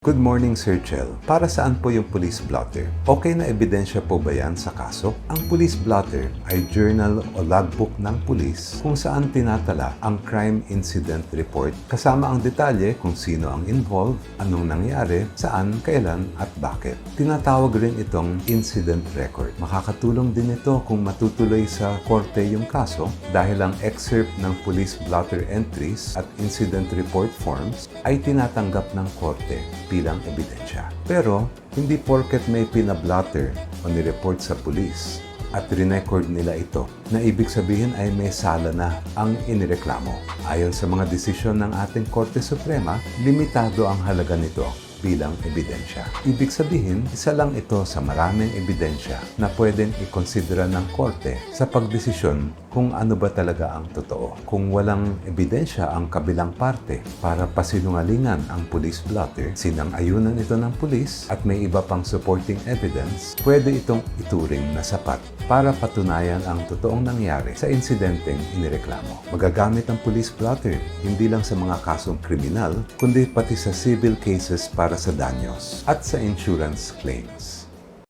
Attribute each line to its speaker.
Speaker 1: Good morning, Sir Chel. Para saan po yung police blotter? Okay na ebidensya po ba yan sa kaso? Ang police blotter ay journal o logbook ng pulis kung saan tinatala ang crime incident report kasama ang detalye kung sino ang involved, anong nangyari, saan, kailan at bakit. Tinatawag rin itong incident record. Makakatulong din ito kung matutuloy sa korte yung kaso dahil ang excerpt ng police blotter entries at incident report forms ay tinatanggap ng korte bilang ebidensya. Pero, hindi porket may pinablotter o nireport sa pulis at record nila ito na ibig sabihin ay may sala na ang inireklamo. Ayon sa mga desisyon ng ating Korte Suprema, limitado ang halaga nito bilang ebidensya. Ibig sabihin, isa lang ito sa maraming ebidensya na pwedeng ikonsidera ng korte sa pagdesisyon kung ano ba talaga ang totoo. Kung walang ebidensya ang kabilang parte para pasinungalingan ang police blotter, sinang-ayunan ito ng pulis at may iba pang supporting evidence, pwede itong ituring na sapat para patunayan ang totoong nangyari sa insidenteng inireklamo. Magagamit ang police blotter hindi lang sa mga kasong kriminal, kundi pati sa civil cases para sa danyos at sa insurance claims.